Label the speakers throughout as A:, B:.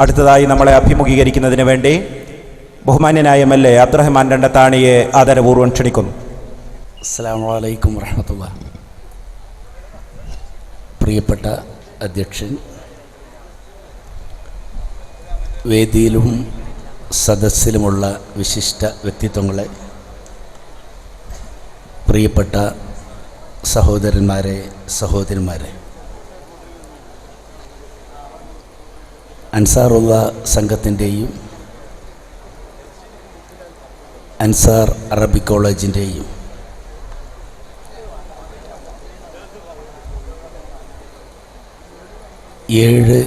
A: അടുത്തതായി നമ്മളെ അഭിമുഖീകരിക്കുന്നതിന് വേണ്ടി ബഹുമാന്യനായ എം എൽ എ അബ്ദുറഹ്മാൻ രണ്ടത്താണിയെ ആദരപൂർവം ക്ഷണിക്കുന്നു.
B: അസ്സാം വലൈക്കും വറഹമത്തുള്ള. പ്രിയപ്പെട്ട അധ്യക്ഷൻ വേദിയിലും സദസ്സിലുമുള്ള വിശിഷ്ട വ്യക്തിത്വങ്ങളെ പ്രിയപ്പെട്ട സഹോദരന്മാരെ സഹോദരിമാരെ അൻസാറുള്ള സംഘത്തിന്റെയും അൻസാർ അറബി കോളേജിന്റെയും ഏഴ്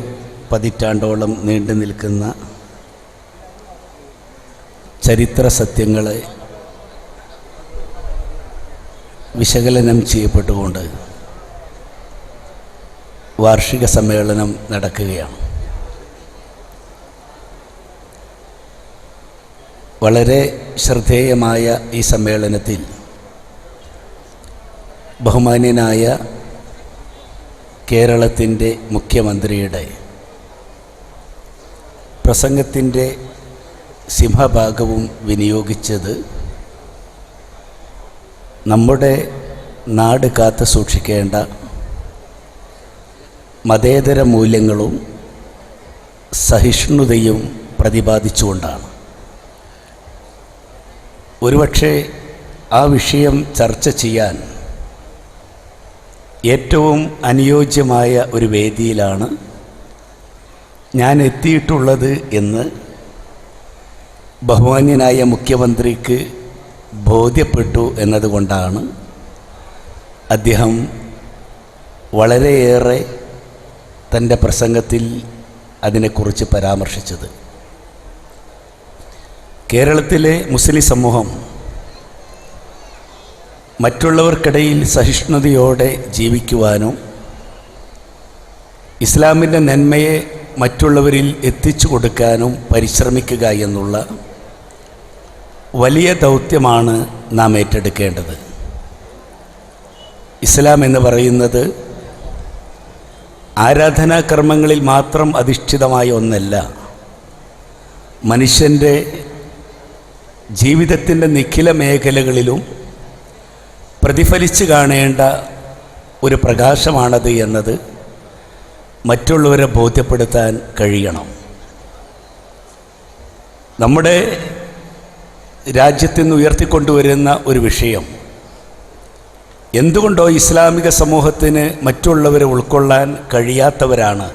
B: പതിറ്റാണ്ടോളം നീണ്ടു നിൽക്കുന്ന ചരിത്ര സത്യങ്ങളെ വിശകലനം ചെയ്യപ്പെട്ടുകൊണ്ട് വാർഷിക സമ്മേളനം നടക്കുകയാണ്. വളരെ ശ്രദ്ധേയമായ ഈ സമ്മേളനത്തിൽ ബഹുമാന്യനായ കേരളത്തിന്റെ മുഖ്യമന്ത്രിയുടെ പ്രസംഗത്തിന്റെ സിംഹഭാഗവും വിനിയോഗിച്ചത് നമ്മുടെ നാട് കാത്തു സൂക്ഷിക്കേണ്ട മതേതര മൂല്യങ്ങളും സഹിഷ്ണുതയും പ്രതിപാദിച്ചുകൊണ്ടാണ്. ഒരുപക്ഷെ ആ വിഷയം ചർച്ച ചെയ്യാൻ ഏറ്റവും അനുയോജ്യമായ ഒരു വേദിയിലാണ് ഞാൻ എത്തിയിട്ടുള്ളത് എന്ന് ബഹുമാന്യനായ മുഖ്യമന്ത്രിക്ക് ബോധ്യപ്പെട്ടു എന്നതുകൊണ്ടാണ് അദ്ദേഹം വളരെയേറെ തന്റെ പ്രസംഗത്തിൽ അതിനെക്കുറിച്ച് പരാമർശിച്ചത്. കേരളത്തിലെ മുസ്ലിം സമൂഹം മറ്റുള്ളവർക്കിടയിൽ സഹിഷ്ണുതയോടെ ജീവിക്കുവാനും ഇസ്ലാമിന്റെ നന്മയെ മറ്റുള്ളവരിൽ എത്തിച്ചു കൊടുക്കാനും പരിശ്രമിക്കുക എന്നുള്ള വലിയ ദൗത്യമാണ് നാം ഏറ്റെടുക്കേണ്ടത്. ഇസ്ലാം എന്ന് പറയുന്നത് ആരാധനാകർമ്മങ്ങളിൽ മാത്രം അധിഷ്ഠിതമായ ഒന്നല്ല. മനുഷ്യന്റെ ജീവിതത്തിന്റെ നിഖില മേഖലകളിലും പ്രതിഫലിച്ച് കാണേണ്ട ഒരു പ്രകാശമാണത് എന്നത് മറ്റുള്ളവരെ ബോധ്യപ്പെടുത്താൻ കഴിയണം. നമ്മുടെ രാജ്യത്തിൽ നിന്ന് ഉയർത്തിക്കൊണ്ടുവരുന്ന ഒരു വിഷയം എന്തുകൊണ്ടോ ഇസ്ലാമിക സമൂഹത്തിന് മറ്റുള്ളവരെ ഉൾക്കൊള്ളാൻ കഴിയാത്തവരാണ്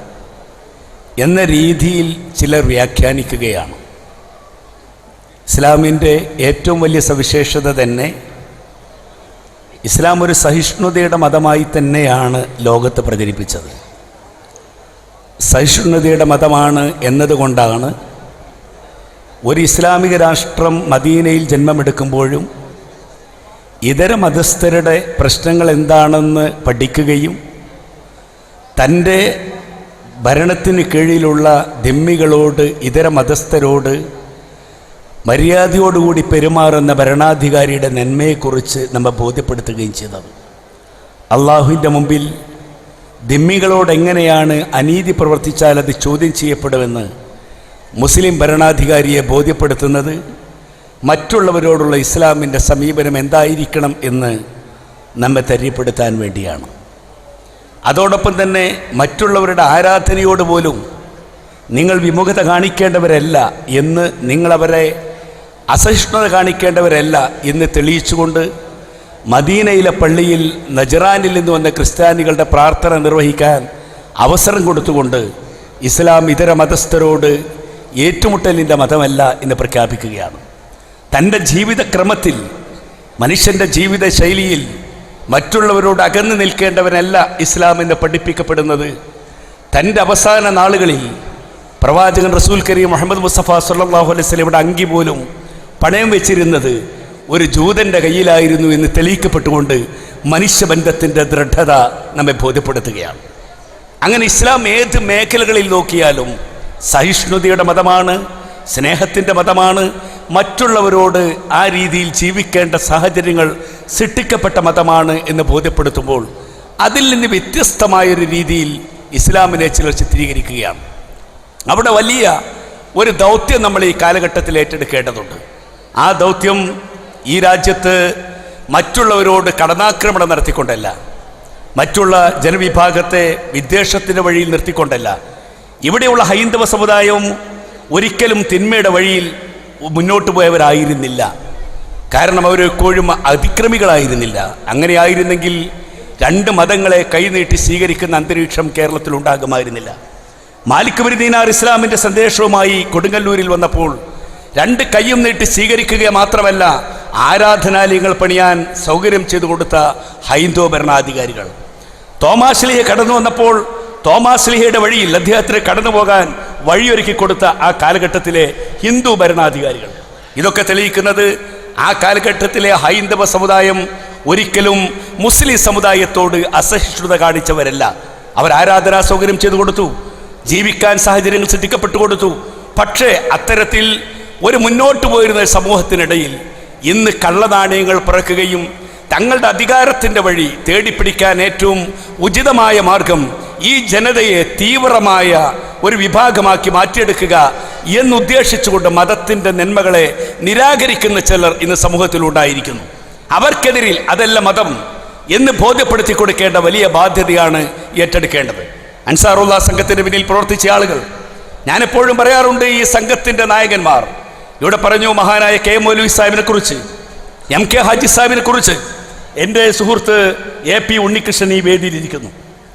B: എന്ന രീതിയിൽ ചിലർ വ്യാഖ്യാനിക്കുകയാണ്. ഇസ്ലാമിന്റെ ഏറ്റവും വലിയ സവിശേഷത തന്നെ ഇസ്ലാം ഒരു സഹിഷ്ണുതയുടെ മതമായി തന്നെയാണ് ലോകത്ത് പ്രചരിപ്പിച്ചത്. സഹിഷ്ണുതയുടെ മതമാണ് എന്നതുകൊണ്ടാണ് ഒരു ഇസ്ലാമിക രാഷ്ട്രം മദീനയിൽ ജന്മമെടുക്കുമ്പോഴും ഇതര മതസ്ഥരുടെ പ്രശ്നങ്ങൾ എന്താണെന്ന് പഠിക്കുകയും തന്റെ ഭരണത്തിന് കീഴിലുള്ള ദിമ്മികളോട് ഇതര മതസ്ഥരോട് മര്യാദയോടുകൂടി പെരുമാറുന്ന ഭരണാധികാരിയുടെ നന്മയെക്കുറിച്ച് നമ്മൾ ബോധ്യപ്പെടുത്തുകയും ചെയ്തത്. അള്ളാഹുവിന്റെ മുമ്പിൽ ദിമ്മികളോട് എങ്ങനെയാണ് അനീതി പ്രവർത്തിച്ചാൽ അത് ചോദ്യം ചെയ്യപ്പെടുമെന്ന് മുസ്ലിം ഭരണാധികാരിയെ ബോധ്യപ്പെടുത്തുന്നത് മറ്റുള്ളവരോടുള്ള ഇസ്ലാമിന്റെ സമീപനം എന്തായിരിക്കണം എന്ന് നമ്മെ തെര്യപ്പെടുത്താൻ വേണ്ടിയാണ്. അതോടൊപ്പം തന്നെ മറ്റുള്ളവരുടെ ആരാധനയോട് പോലും നിങ്ങൾ വിമുഖത കാണിക്കേണ്ടവരല്ല എന്ന് നിങ്ങളവരെ അസഹിഷ്ണുത കാണിക്കേണ്ടവരല്ല എന്ന് തെളിയിച്ചുകൊണ്ട് മദീനയിലെ പള്ളിയിൽ നജറാനിൽ നിന്ന് വന്ന ക്രിസ്ത്യാനികളുടെ പ്രാർത്ഥന നിർവഹിക്കാൻ അവസരം കൊടുത്തുകൊണ്ട് ഇസ്ലാം ഇതര മതസ്ഥരോട് ഏറ്റുമുട്ടലിന്റെ മതമല്ല എന്ന് പ്രഖ്യാപിക്കുകയാണ്. തന്റെ ജീവിതക്രമത്തിൽ മനുഷ്യന്റെ ജീവിത ശൈലിയിൽ മറ്റുള്ളവരോട് അകന്നു നിൽക്കേണ്ടവനല്ല ഇസ്ലാം എന്ന് പഠിപ്പിക്കപ്പെടുന്നത്. തന്റെ അവസാന നാളുകളിൽ പ്രവാചകൻ റസൂൽ കരീം മുഹമ്മദ് മുസ്തഫ സല്ലാഹു അലൈഹി സ്വലമിയുടെ അങ്കി പോലും പണയം വെച്ചിരുന്നത് ഒരു ജൂതന്റെ കയ്യിലായിരുന്നു എന്ന് തെളിയിക്കപ്പെട്ടുകൊണ്ട് മനുഷ്യബന്ധത്തിന്റെ ദൃഢത നമ്മെ ബോധ്യപ്പെടുത്തുകയാണ്. അങ്ങനെ ഇസ്ലാം ഏത് മേഖലകളിൽ നോക്കിയാലും സഹിഷ്ണുതയുടെ മതമാണ് സ്നേഹത്തിന്റെ മതമാണ് മറ്റുള്ളവരോട് ആ രീതിയിൽ ജീവിക്കേണ്ട സാഹചര്യങ്ങൾ സൃഷ്ടിക്കപ്പെട്ട മതമാണ് എന്ന് ബോധ്യപ്പെടുത്തുമ്പോൾ അതിൽ നിന്ന് വ്യത്യസ്തമായൊരു രീതിയിൽ ഇസ്ലാമിനെ ചിലർ ചിത്രീകരിക്കുകയാണ്. അവിടെ വലിയ ഒരു ദൗത്യം നമ്മൾ ഈ കാലഘട്ടത്തിൽ ഏറ്റെടുക്കേണ്ടതുണ്ട്. ആ ദൗത്യം ഈ രാജ്യത്ത് മറ്റുള്ളവരോട് കടനാക്രമണം നടത്തിക്കൊണ്ടല്ല. മറ്റുള്ള ജനവിഭാഗത്തെ വിദ്വേഷത്തിന്റെ വഴിയിൽ നിർത്തിക്കൊണ്ടല്ല. ഇവിടെയുള്ള ഹൈന്ദവ സമുദായവും ഒരിക്കലും തിന്മയുടെ വഴിയിൽ മുന്നോട്ട് പോയവരായിരുന്നില്ല. കാരണം അവർ എപ്പോഴും അതിക്രമികളായിരുന്നില്ല. അങ്ങനെയായിരുന്നെങ്കിൽ രണ്ട് മതങ്ങളെ കൈനീട്ടി സ്വീകരിക്കുന്ന അന്തരീക്ഷം കേരളത്തിൽ ഉണ്ടാകുമായിരുന്നില്ല മാലിക് ബിരുദീനാർ ഇസ്ലാമിന്റെ സന്ദേശവുമായി കൊടുങ്ങല്ലൂരിൽ വന്നപ്പോൾ രണ്ട് കൈയും നീട്ടി സ്വീകരിക്കുക മാത്രമല്ല ആരാധനാലയങ്ങൾ പണിയാൻ സൗകര്യം ചെയ്തു കൊടുത്ത ഹൈന്ദവ ഭരണാധികാരികൾ. തോമാശ്ലിഹ കടന്നു വന്നപ്പോൾ തോമാശ്ലിഹയുടെ വഴിയിൽ അദ്ദേഹത്തിന് കടന്നു പോകാൻ വഴിയൊരുക്കി കൊടുത്ത ആ കാലഘട്ടത്തിലെ ഹിന്ദു ഭരണാധികാരികൾ. ഇതൊക്കെ തെളിയിക്കുന്നത് ആ കാലഘട്ടത്തിലെ ഹൈന്ദവ സമുദായം ഒരിക്കലും മുസ്ലിം സമുദായത്തോട് അസഹിഷ്ണുത കാണിച്ചവരല്ല. അവർ ആരാധനാ സൗകര്യം ചെയ്തു കൊടുത്തു ജീവിക്കാൻ സാഹചര്യങ്ങൾ സൃഷ്ടിക്കപ്പെട്ടു കൊടുത്തു. പക്ഷേ അത്തരത്തിൽ ഒരു മുന്നോട്ട് പോയിരുന്ന സമൂഹത്തിനിടയിൽ ഇന്ന് കള്ളനാണയങ്ങൾ പിറക്കുകയും തങ്ങളുടെ അധികാരത്തിന്റെ വഴി തേടിപ്പിടിക്കാൻ ഏറ്റവും ഉചിതമായ മാർഗം ഈ ജനതയെ തീവ്രമായ ഒരു വിഭാഗമാക്കി മാറ്റിയെടുക്കുക എന്നുദ്ദേശിച്ചുകൊണ്ട് മതത്തിന്റെ നന്മകളെ നിരാകരിക്കുന്ന ചിലർ ഇന്ന് സമൂഹത്തിലുണ്ടായിരിക്കുന്നു. അവർക്കെതിരിൽ അതല്ല മതം എന്ന് ബോധ്യപ്പെടുത്തി കൊടുക്കേണ്ട വലിയ ബാധ്യതയാണ് ഏറ്റെടുക്കേണ്ടത്. അൻസാറുള്ള സംഘത്തിന്റെ പിന്നിൽ പ്രവർത്തിച്ച ആളുകൾ. ഞാനെപ്പോഴും പറയാറുണ്ട് ഈ സംഘത്തിന്റെ നായകന്മാർ ഇവിടെ പറഞ്ഞു മഹാനായ കെ മൗലവി സാഹിബിനെ കുറിച്ച് എം കെ ഹാജി സാഹിബിനെ കുറിച്ച് എന്റെ സുഹൃത്ത് എ പി ഉണ്ണികൃഷ്ണൻ ഈ വേദിയിലിരിക്കുന്നു.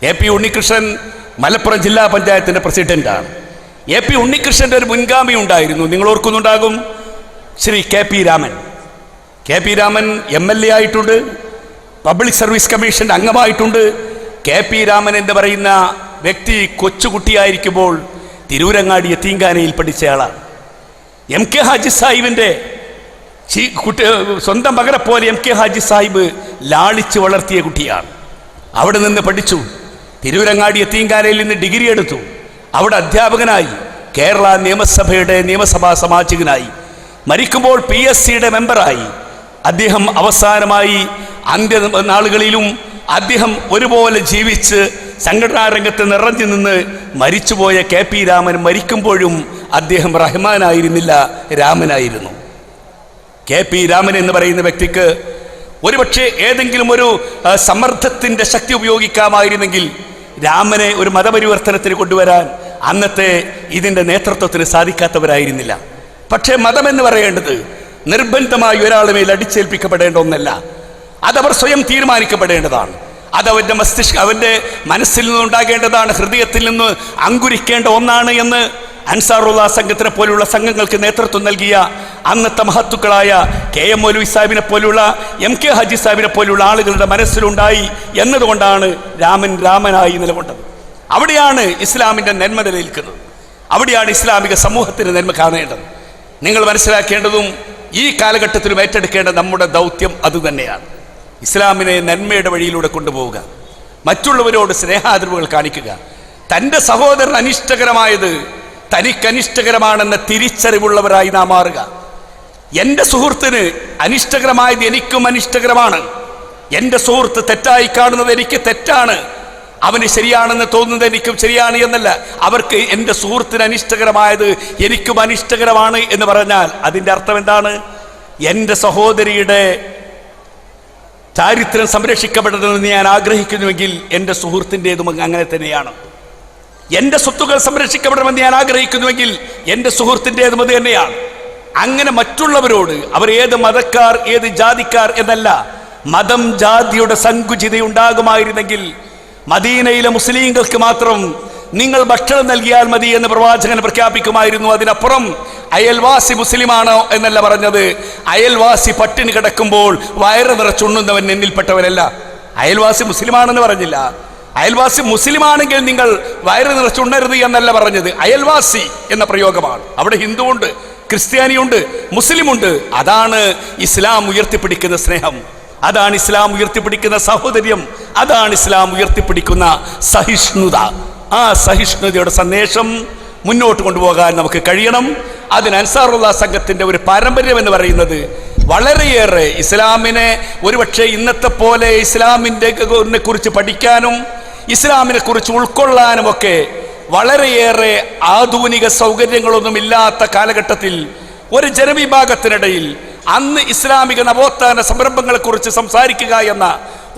B: എ പി ഉണ്ണികൃഷ്ണൻ മലപ്പുറം ജില്ലാ പഞ്ചായത്തിന്റെ പ്രസിഡന്റാണ് എ പി ഉണ്ണികൃഷ്ണന്റെ ഒരു മുൻഗാമി ഉണ്ടായിരുന്നു. നിങ്ങൾ ഓർക്കുന്നുണ്ടാകും Shri K P Raman. K P Raman M L A ആയിട്ടുണ്ട് പബ്ലിക് സർവീസ് കമ്മീഷന്റെ അംഗമായിട്ടുണ്ട്. കെ പി രാമൻ എന്ന് പറയുന്ന വ്യക്തി കൊച്ചുകുട്ടിയായിരിക്കുമ്പോൾ തിരൂരങ്ങാടി എത്തീങ്കാനയിൽ പഠിച്ചയാളാണ് എം കെ ഹാജി സാഹിബിന്റെ കുട്ടി സ്വന്തം മകനെ പോലെ എം കെ ഹാജി സാഹിബ് ലാളിച്ച് വളർത്തിയ കുട്ടിയാണ്. അവിടെ നിന്ന് പഠിച്ചു. തിരൂരങ്ങാടി എത്തീങ്കാനയിൽ നിന്ന് ഡിഗ്രി എടുത്തു. അവിടെ അധ്യാപകനായി കേരള നിയമസഭയുടെ നിയമസഭാ സമാജികനായി. മരിക്കുമ്പോൾ പി എസ് സിയുടെ മെമ്പറായി. അദ്ദേഹം അവസാനമായി അന്ത്യ നാളുകളിലും അദ്ദേഹം ഒരുപോലെ ജീവിച്ച് സംഘടനാ രംഗത്ത് നിറഞ്ഞു നിന്ന് മരിച്ചുപോയ കെ പി രാമൻ മരിക്കുമ്പോഴും അദ്ദേഹം റഹ്മാനായിരുന്നില്ല രാമനായിരുന്നു. കെ പി രാമൻ എന്ന് പറയുന്ന വ്യക്തിക്ക് ഒരുപക്ഷെ ഏതെങ്കിലും ഒരു സമ്മർദ്ദത്തിന്റെ ശക്തി ഉപയോഗിക്കാമായിരുന്നെങ്കിൽ രാമനെ ഒരു മതപരിവർത്തനത്തിന് കൊണ്ടുവരാൻ അന്നത്തെ ഇതിന്റെ നേതൃത്വത്തിന് സാധിക്കാത്തവരായിരുന്നില്ല. പക്ഷേ മതമെന്ന് പറയേണ്ടത് നിർബന്ധമായി ഒരാളുടെ മേൽ അടിച്ചേൽപ്പിക്കപ്പെടേണ്ട ഒന്നല്ല. അതവർ സ്വയം തീരുമാനിക്കപ്പെടേണ്ടതാണ്. അതവന്റെ മസ്തിഷ്ക അവന്റെ മനസ്സിൽ നിന്നുണ്ടാകേണ്ടതാണ് ഹൃദയത്തിൽ നിന്ന് അങ്കുരിക്കേണ്ട ഒന്നാണ് എന്ന് അൻസാറുള്ള സംഘത്തിനെ പോലുള്ള സംഘങ്ങൾക്ക് നേതൃത്വം നൽകിയ അന്നത്തെ മഹത്തുക്കളായ കെ എം മൗലവി സാഹിബിനെ പോലുള്ള എം കെ ഹജി സാഹിബിനെ പോലുള്ള ആളുകളുടെ മനസ്സിലുണ്ടായി എന്നതുകൊണ്ടാണ് രാമൻ രാമനായി നിലകൊണ്ടത്. അവിടെയാണ് ഇസ്ലാമിന്റെ നന്മ നിലനിൽക്കുന്നത്. അവിടെയാണ് ഇസ്ലാമിക സമൂഹത്തിന് നന്മ കാണേണ്ടത്. നിങ്ങൾ മനസ്സിലാക്കേണ്ടതും ഈ കാലഘട്ടത്തിലും ഏറ്റെടുക്കേണ്ട നമ്മുടെ ദൗത്യം അതുതന്നെയാണ് ഇസ്ലാമിനെ നന്മയുടെ വഴിയിലൂടെ കൊണ്ടുപോവുക. മറ്റുള്ളവരോട് സ്നേഹാദരവുകൾ കാണിക്കുക. തന്റെ സഹോദരൻ അനിഷ്ടകരമായത് തനിക്കനിഷ്ടകരമാണെന്ന തിരിച്ചറിവുള്ളവരായി നാം മാറുക. എന്റെ സുഹൃത്തിന് അനിഷ്ടകരമായത് എനിക്കും അനിഷ്ടകരമാണ്. എന്റെ സുഹൃത്ത് തെറ്റായി കാണുന്നത് എനിക്ക് തെറ്റാണ്. അവന് ശരിയാണെന്ന് തോന്നുന്നത് എനിക്കും ശരിയാണ് എന്നല്ല. അവർക്ക് എന്റെ സുഹൃത്തിന് അനിഷ്ടകരമായത് എനിക്കും അനിഷ്ടകരമാണ് എന്ന് പറഞ്ഞാൽ അതിന്റെ അർത്ഥം എന്താണ്? എന്റെ സഹോദരിയുടെ ചാരിത്രം സംരക്ഷിക്കപ്പെടണമെന്ന് ഞാൻ ആഗ്രഹിക്കുന്നുവെങ്കിൽ എന്റെ സുഹൃത്തിന്റെതും അങ്ങനെ തന്നെയാണ്. എന്റെ സ്വത്തുക്കൾ സംരക്ഷിക്കപ്പെടണമെന്ന് ഞാൻ ആഗ്രഹിക്കുന്നുവെങ്കിൽ എന്റെ സുഹൃത്തിന്റെ അത് തന്നെയാണ്? അങ്ങനെ മറ്റുള്ളവരോട് അവർ ഏത് മതക്കാർ ഏത് ജാതിക്കാർ എന്നല്ല മതം ജാതിയുടെ സങ്കുചിത ഉണ്ടാകുമായിരുന്നെങ്കിൽ മദീനയിലെ മുസ്ലിങ്ങൾക്ക് മാത്രം നിങ്ങൾ ഭക്ഷണം നൽകിയാൽ മതി എന്ന് പ്രവാചകൻ പ്രഖ്യാപിക്കുമായിരുന്നു. അതിനപ്പുറം അയൽവാസി മുസ്ലിമാണോ എന്നല്ല പറഞ്ഞത്. അയൽവാസി പട്ടിണി കിടക്കുമ്പോൾ വയറ് നിറച്ചുണ്ണുന്നവൻ എന്നിൽപ്പെട്ടവനല്ല. അയൽവാസി മുസ്ലിമാണെന്ന് പറഞ്ഞില്ല. അയൽവാസി മുസ്ലിമാണെങ്കിൽ നിങ്ങൾ വയറ് നിറച്ചുണ്ണരുത് എന്നല്ല പറഞ്ഞത്. അയൽവാസി എന്ന പ്രയോഗമാണ്. അവിടെ ഹിന്ദുവുണ്ട് ക്രിസ്ത്യാനിയുണ്ട് മുസ്ലിമുണ്ട്. അതാണ് ഇസ്ലാം ഉയർത്തിപ്പിടിക്കുന്ന സ്നേഹം. അതാണ് ഇസ്ലാം ഉയർത്തിപ്പിടിക്കുന്ന സഹോദര്യം. അതാണ് ഇസ്ലാം ഉയർത്തിപ്പിടിക്കുന്ന സഹിഷ്ണുത. ആ സഹിഷ്ണുതയുടെ സന്ദേശം മുന്നോട്ട് കൊണ്ടുപോകാൻ നമുക്ക് കഴിയണം. അതിന് അൻസാറുള്ള സംഘത്തിന്റെ ഒരു പാരമ്പര്യം എന്ന് പറയുന്നത് വളരെയേറെ ഇസ്ലാമിനെ ഒരുപക്ഷെ ഇന്നത്തെ പോലെ ഇസ്ലാമിന്റെ കുറിച്ച് പഠിക്കാനും ഇസ്ലാമിനെ കുറിച്ച് ഉൾക്കൊള്ളാനുമൊക്കെ വളരെയേറെ ആധുനിക സൗകര്യങ്ങളൊന്നും ഇല്ലാത്ത കാലഘട്ടത്തിൽ ഒരു ജനവിഭാഗത്തിനിടയിൽ അന്ന് ഇസ്ലാമിക നവോത്ഥാന സംരംഭങ്ങളെക്കുറിച്ച് സംസാരിക്കുക എന്ന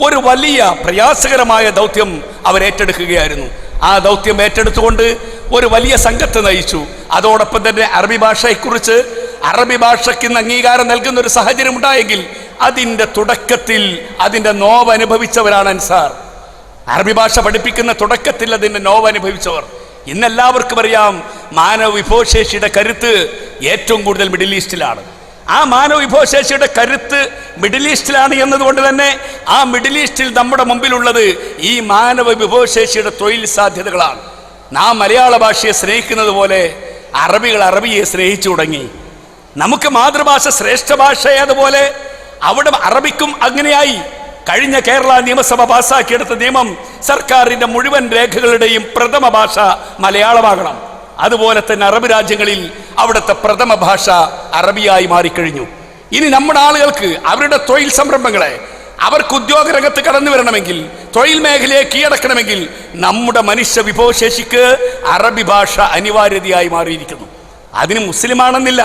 B: ഒരു വലിയ പ്രയാസകരമായ ദൗത്യം അവർ ഏറ്റെടുക്കുകയായിരുന്നു. ആ ദൗത്യം ഏറ്റെടുത്തുകൊണ്ട് ഒരു വലിയ സംഘത്തെ നയിച്ചു. അതോടൊപ്പം തന്നെ അറബി ഭാഷയെക്കുറിച്ച് അറബി ഭാഷയ്ക്ക് ഇന്ന് അംഗീകാരം നൽകുന്ന ഒരു സാഹചര്യം ഉണ്ടായെങ്കിൽ അതിന്റെ തുടക്കത്തിൽ അതിന്റെ നോവനുഭവിച്ചവരാണ് അൻസാർ. അറബി ഭാഷ പഠിപ്പിക്കുന്ന തുടക്കത്തിൽ അതിന്റെ നോവ് അനുഭവിച്ചവർ. ഇന്ന് എല്ലാവർക്കും അറിയാം മാനവ വിഭവശേഷിയുടെ കരുത്ത് ഏറ്റവും കൂടുതൽ മിഡിൽ ഈസ്റ്റിലാണ്. ആ മാനവ വിഭവശേഷിയുടെ കരുത്ത് മിഡിൽ ഈസ്റ്റിലാണ് എന്നതുകൊണ്ട് തന്നെ ആ മിഡിൽ ഈസ്റ്റിൽ നമ്മുടെ മുമ്പിലുള്ളത് ഈ മാനവ വിഭവശേഷിയുടെ തൊഴിൽ സാധ്യതകളാണ്. നാം മലയാള ഭാഷയെ സ്നേഹിക്കുന്നത് പോലെ അറബികൾ അറബിയെ സ്നേഹിച്ചു തുടങ്ങി. നമുക്ക് മാതൃഭാഷ ശ്രേഷ്ഠ ഭാഷയായതുപോലെ അവിടെ അറബിക്കും അങ്ങനെയായി. കഴിഞ്ഞ കേരള നിയമസഭ പാസ്സാക്കിയെടുത്ത നിയമം സർക്കാരിന്റെ മുഴുവൻ രേഖകളുടെയും പ്രഥമ ഭാഷ മലയാളമാകണം. അതുപോലെ തന്നെ അറബ് രാജ്യങ്ങളിൽ അവിടുത്തെ പ്രഥമ ഭാഷ അറബിയായി മാറിക്കഴിഞ്ഞു. ഇനി നമ്മുടെ ആളുകൾക്ക് അവരുടെ തൊഴിൽ സംരംഭങ്ങളെ അവർക്ക് ഉദ്യോഗ രംഗത്ത് കടന്നു വരണമെങ്കിൽ തൊഴിൽ മേഖലയെ കീഴടക്കണമെങ്കിൽ നമ്മുടെ മനുഷ്യ വിഭവശേഷിക്ക് അറബി ഭാഷ അനിവാര്യതയായി മാറിയിരിക്കുന്നു. അതിന് മുസ്ലിമാണെന്നില്ല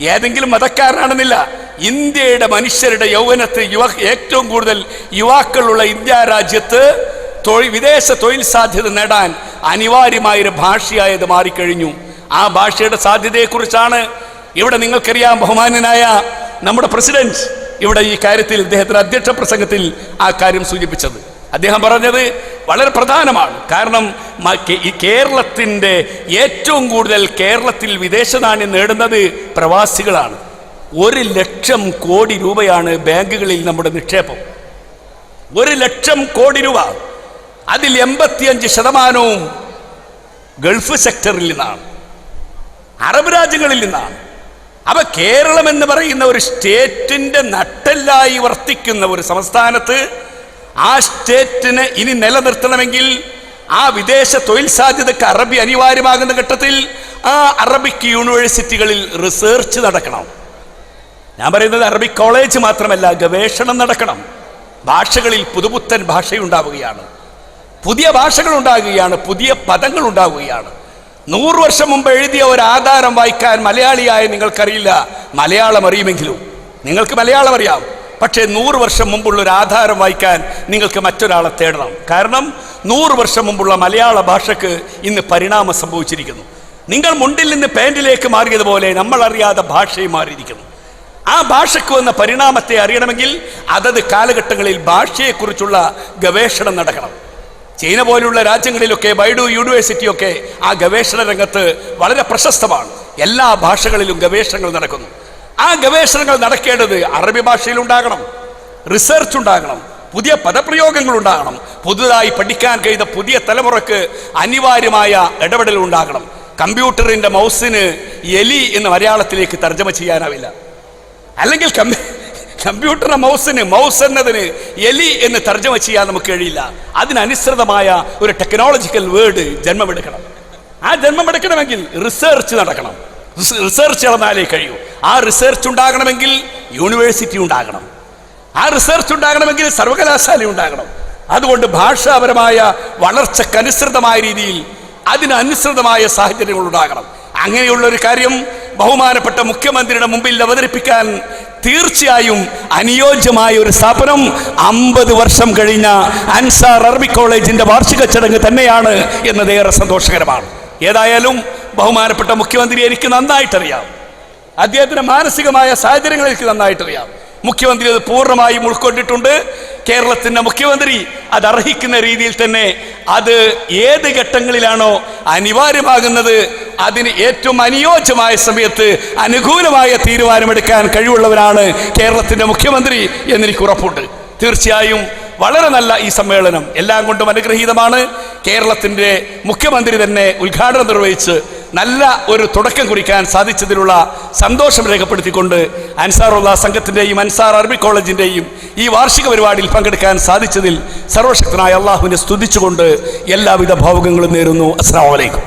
B: ഏതെങ്കിലും മതക്കാരനാണെന്നില്ല ഇന്ത്യയുടെ മനുഷ്യരുടെ യൗവനത്തെ യുവ ഏറ്റവും കൂടുതൽ യുവാക്കളുള്ള ഇന്ത്യ രാജ്യത്ത് തൊഴിൽ വിദേശ തൊഴിൽ സാധ്യത നേടാൻ അനിവാര്യമായൊരു ഭാഷയായത് മാറിക്കഴിഞ്ഞു. ആ ഭാഷയുടെ സാധ്യതയെക്കുറിച്ചാണ് ഇവിടെ നിങ്ങൾക്കറിയാം ബഹുമാനനായ നമ്മുടെ പ്രസിഡന്റ് ഇവിടെ ഈ കാര്യത്തിൽ ഇദ്ദേഹത്തിന്റെ അധ്യക്ഷ പ്രസംഗത്തിൽ ആ കാര്യം സൂചിപ്പിച്ചത്. അദ്ദേഹം പറഞ്ഞത് വളരെ പ്രധാനമാണ്. കാരണം ഈ കേരളത്തിന്റെ ഏറ്റവും കൂടുതൽ കേരളത്തിൽ വിദേശനാണ്യം നേടുന്നത് പ്രവാസികളാണ്. ഒരു ലക്ഷം കോടി രൂപയാണ് ബാങ്കുകളിൽ നമ്മുടെ നിക്ഷേപം. ഒരു ലക്ഷം കോടി രൂപ. അതിൽ എൺപത്തിയഞ്ച് ശതമാനവും ഗൾഫ് സെക്ടറിൽ നിന്നാണ്. അറബ് രാജ്യങ്ങളിൽ നിന്നാണ്. അപ്പൊ കേരളം എന്ന് പറയുന്ന ഒരു സ്റ്റേറ്റിന്റെ നട്ടെല്ലായി വർത്തിക്കുന്ന ഒരു സംസ്ഥാനത്ത് ആ സ്റ്റേറ്റിനെ ഇനി നിലനിർത്തണമെങ്കിൽ ആ വിദേശ തൊഴിൽ സാധ്യതക്ക് അറബി അനിവാര്യമാകുന്ന ഘട്ടത്തിൽ ആ അറബിക് യൂണിവേഴ്സിറ്റികളിൽ റിസർച്ച് നടക്കണം. ഞാൻ പറയുന്നത് അറബിക് കോളേജ് മാത്രമല്ല ഗവേഷണം നടക്കണം. ഭാഷകളിൽ പുതുപുത്തൻ ഭാഷയുണ്ടാവുകയാണ്. പുതിയ ഭാഷകൾ ഉണ്ടാകുകയാണ് പുതിയ പദങ്ങൾ ഉണ്ടാവുകയാണ്. നൂറ് വർഷം മുമ്പ് എഴുതിയ ഒരു ആധാരം വായിക്കാൻ മലയാളിയായ നിങ്ങൾക്കറിയില്ല. മലയാളം അറിയുമെങ്കിലും. നിങ്ങൾക്ക് മലയാളം അറിയാം. പക്ഷേ നൂറ് വർഷം മുമ്പുള്ള ഒരു ആധാരം വായിക്കാൻ നിങ്ങൾക്ക് മറ്റൊരാളെ തേടണം. കാരണം നൂറ് വർഷം മുമ്പുള്ള മലയാള ഭാഷയ്ക്ക് ഇന്ന് പരിണാമം സംഭവിച്ചിരിക്കുന്നു. നിങ്ങൾ മുണ്ടിൽ നിന്ന് പാന്റിലേക്ക് മാറിയതുപോലെ നമ്മൾ അറിയാതെ ഭാഷയും മാറിയിരിക്കുന്നു. ആ ഭാഷയ്ക്ക് വന്ന പരിണാമത്തെ അറിയണമെങ്കിൽ അതത് കാലഘട്ടങ്ങളിൽ ഭാഷയെക്കുറിച്ചുള്ള ഗവേഷണം നടക്കണം. ചൈന പോലുള്ള രാജ്യങ്ങളിലൊക്കെ ബൈഡു യൂണിവേഴ്സിറ്റിയൊക്കെ ആ ഗവേഷണ രംഗത്ത് വളരെ പ്രശസ്തമാണ്. എല്ലാ ഭാഷകളിലും ഗവേഷണങ്ങൾ നടക്കുന്നു. ആ ഗവേഷണങ്ങൾ നടക്കേണ്ടത് അറബി ഭാഷയിൽ ഉണ്ടാകണം റിസർച്ച് ഉണ്ടാകണം പുതിയ പദപ്രയോഗങ്ങൾ ഉണ്ടാകണം പുതുതായി പഠിക്കാൻ കഴിയുന്ന പുതിയ തലമുറയ്ക്ക് അനിവാര്യമായ ഇടപെടൽ ഉണ്ടാകണം കമ്പ്യൂട്ടറിന്റെ മൗസിന് എലി എന്ന് മലയാളത്തിലേക്ക് തർജമ ചെയ്യാനാവില്ല. അല്ലെങ്കിൽ കമ്പ്യൂട്ടർ മൗസിന് മൗസ് എന്നതിന് എലി എന്ന് തർജമ ചെയ്യാൻ നമുക്ക് കഴിയില്ല. അതിനനുസൃതമായ ഒരു ടെക്നോളജിക്കൽ വേർഡ് ജന്മമെടുക്കണം. ആ ജന്മമെടുക്കണമെങ്കിൽ റിസർച്ച് നടക്കണം. റിസർച്ച് നടന്നാലേ കഴിയൂ. ആ റിസർച്ച് ഉണ്ടാകണമെങ്കിൽ യൂണിവേഴ്സിറ്റി ഉണ്ടാകണം. ആ റിസർച്ച് ഉണ്ടാകണമെങ്കിൽ സർവകലാശാല ഉണ്ടാകണം. അതുകൊണ്ട് ഭാഷാപരമായ വളർച്ചക്കനുസൃതമായ രീതിയിൽ അതിനനുസൃതമായ സാഹചര്യങ്ങൾ ഉണ്ടാകണം. അങ്ങനെയുള്ള ഒരു കാര്യം ബഹുമാനപ്പെട്ട മുഖ്യമന്ത്രിയുടെ മുമ്പിൽ അവതരിപ്പിക്കാൻ തീർച്ചയായും അനുയോജ്യമായ ഒരു സ്ഥാപനം അമ്പത് വർഷം കഴിഞ്ഞ അൻസാർ അറബി കോളേജിന്റെ വാർഷിക ചടങ്ങ് തന്നെയാണ് എന്നത് ഏറെ സന്തോഷകരമാണ്. ഏതായാലും ബഹുമാനപ്പെട്ട മുഖ്യമന്ത്രി എനിക്ക് നന്നായിട്ടറിയാം. അദ്ദേഹത്തിന്റെ മാനസികമായ സാഹചര്യങ്ങൾ എനിക്ക് നന്നായിട്ടറിയാം. മുഖ്യമന്ത്രി അത് പൂർണമായും ഉൾക്കൊണ്ടിട്ടുണ്ട്. കേരളത്തിന്റെ മുഖ്യമന്ത്രി അത് അർഹിക്കുന്ന രീതിയിൽ തന്നെ അത് ഏത് ഘട്ടങ്ങളിലാണോ അനിവാര്യമാകുന്നത് അതിന് ഏറ്റവും അനുയോജ്യമായ സമയത്ത് അനുകൂലമായ തീരുമാനമെടുക്കാൻ കഴിവുള്ളവരാണ് കേരളത്തിന്റെ മുഖ്യമന്ത്രി എന്നെനിക്ക് ഉറപ്പുണ്ട്. തീർച്ചയായും വളരെ നല്ല ഈ സമ്മേളനം എല്ലാം കൊണ്ടും അനുഗ്രഹീതമാണ്. കേരളത്തിന്റെ മുഖ്യമന്ത്രി തന്നെ ഉദ്ഘാടനം നിർവഹിച്ച് നല്ല ഒരു തുടക്കം കുറിക്കാൻ സാധിച്ചതിലുള്ള സന്തോഷം രേഖപ്പെടുത്തിക്കൊണ്ട് അൻസാറുള്ള സംഘത്തിന്റെയും അൻസാർ അറബി കോളേജിന്റെയും ഈ വാർഷിക പരിപാടിയിൽ പങ്കെടുക്കാൻ സാധിച്ചതിൽ സർവശക്തനായ അള്ളാഹുവിനെ സ്തുതിച്ചുകൊണ്ട് എല്ലാവിധ ഭാവുകങ്ങളും നേരുന്നു. അസ്സാം വലൈക്കും